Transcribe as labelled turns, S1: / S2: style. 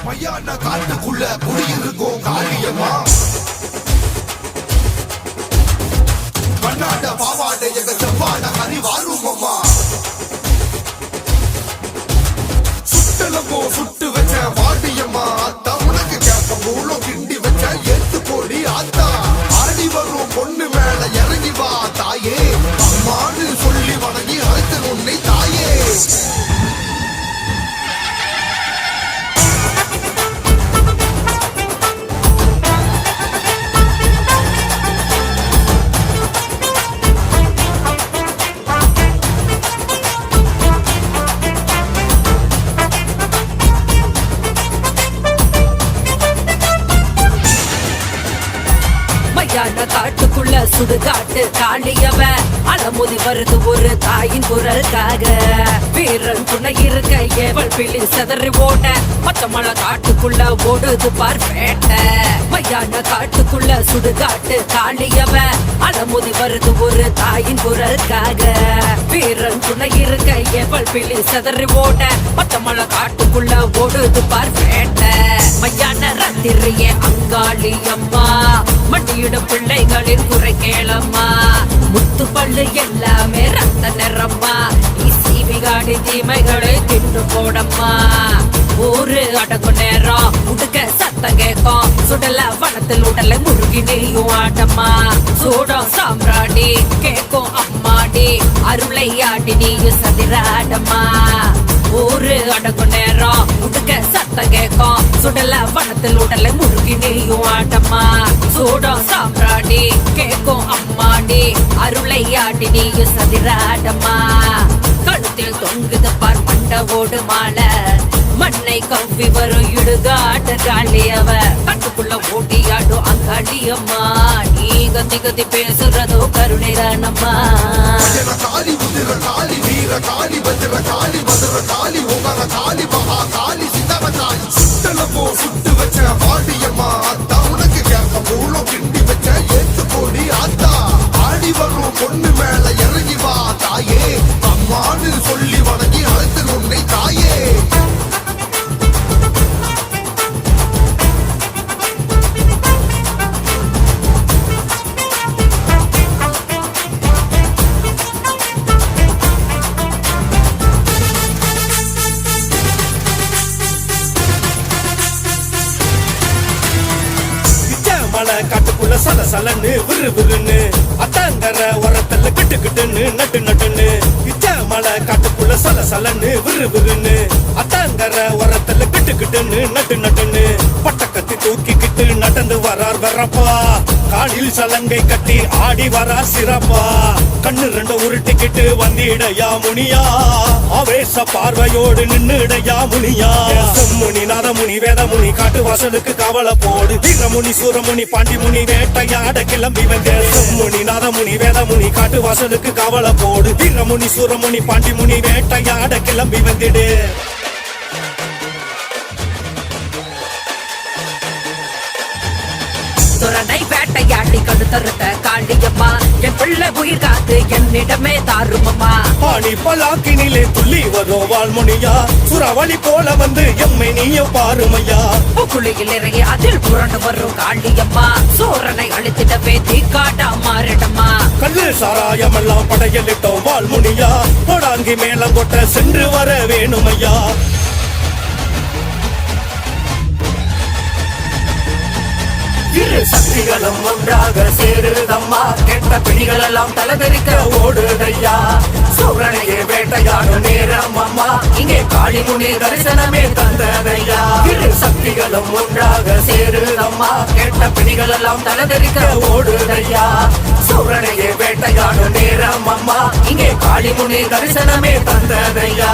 S1: மையான காட்டுக்குள்ள குடியிருக்கோம் காரியமா கண்ணாட பாவாடை
S2: சுடுகாட்டு தாண்டியவ அலமுதி வருது ஒரு தாயின் குரலுக்காக. வீரன் துணை இருக்க ஏவல் பிள்ளி செதறி ஓட. பச்சை மலை காட்டுக்குள்ள ஓடுது பார் வேட்டை மையான காட்டுக்குள்ள சுடுகாட்டு தாண்டியவ அலமுதி வருது ஒரு தாயின் குரலுக்காக. வீரன் துணை இருக்க ஏவல் பிள்ளி செதறி ஓட. பச்சை மலை காட்டுக்குள்ள ஓடுது பார் வேட்டை மையான ரத்திரியே அங்காளி அம்மா. மட்டியிட பிள்ளைகளின் குறை கேளம்மா. முத்து பல்லு எல்லாமே ரத்த நிறம்மா. சீவிகாடி தீமைகளை தின்னு போடம்மா. ஊரு அடங்கும் நேரம் உடுக்க சத்தம் கேட்கும். சுடல வனத்தில் உடலை முருகி நெய்யும் ஆட்டம்மா. சூடம் சாம்ராணி கேட்கும் அம்மாடி. அருளை ஆடி நீயும் சதிராடம்மா ஊரு அடங்கும் நேரம் உடுக்க சத்தம் கேட்கும். சுடல வனத்தில் உடலை முருகி ஆட்டம்மா. சூடம் சாம்ராணி கேக்கும் அம்மாடி. அருளை ஆடி நீயும் சதிராடம்மா கழுத்தில் தொங்குது பார் பண்ட ஓடு மாலை மண்ணை கவ்வி வரும் இடுகாட்ட காளியவ. கட்டுக்குள்ள ஓட்டியாடும் அங்காளியம்மா. நீ கத்தி கத்தி பேசுறதோ கருணை தானம்மா
S1: வஜர காளி காளி வீர காளி பத்திர காளி காளி.
S3: காட்டுக்குள்ள சல சலன்னு விறு விறுன்னு அத்தாங்கர உரத்துல கிட்டு கிட்டுன்னு நட்டு நட்டுன்னு இச்ச மலை காட்டுக்குள்ள சல சலன்னு விறு விறுன்னு அத்தாங்கர உரத்துல கிட்டு கிட்டுன்னு நட்டு நட்டுன்னு பட்டக்கத்தி தூக்கிக்கிட்டு நடந்து வரார் வரப்பா காலில் சலங்கை கட்டி ஆடி வரா சிறப்பா. கண்ணு ரெண்டு உருட்டிக்கிட்டு வந்திடையா முனியா. ஆவேச பார்வையோடு நின்னுடையா முனியா. முனி நாதமுனி வேதமுனி காட்டு வாசலுக்கு கவலை போடு வீரமுனி சூரமுனி பாண்டிமுனி வேட்டையாட கிளம்பி வந்த முனி நரமுனி வேதமுனி காட்டு வாசலுக்கு கவலை போடு வீரமுனி சூரமுனி பாண்டிமுனி வேட்டையாட கிளம்பி வந்திடு.
S2: துறனை வேட்டையாடி கடுத்தறுத்த காளியம்மா என் பிள்ளை உயிர் காத்து என்னிடமே தாருமம்மா.
S3: பாணி பலாக்கினிலே துள்ளி வரும் வாழ்முனியா சுறவழி போல வந்து எம்மை நீயும் பாருமையா.
S2: புக்குழியில் இறங்கி அதில் புரண்டு வரும் காளியம்மா சோரனை அழுத்திடவே தீக்காட்டா மாறிடம்மா.
S3: கல்லு சாராயம் எல்லாம் படையலிட்டோம் வாழ்முனியா போடாங்கி மேலம் கொட்ட சென்று வர வேணுமையா.
S2: இரு சக்திகளும் ஒன்றாக சேருதம்மா. கெட்ட பிணிகள் எல்லாம் தலைதெறிக்க ஓடுதையா. சூரனையே வேட்டையாடும் நேரம் அம்மா. இங்கே காளி முனி தரிசனமே தந்ததையா. இரு சக்திகளும் ஒன்றாக சேருதம்மா. கெட்ட பிணிகள் எல்லாம் தலைதெறிக்க ஓடுதையா. சூரனையே வேட்டையாடும் நேரம் அம்மா. இங்கே காளி முனி தரிசனமே தந்ததையா.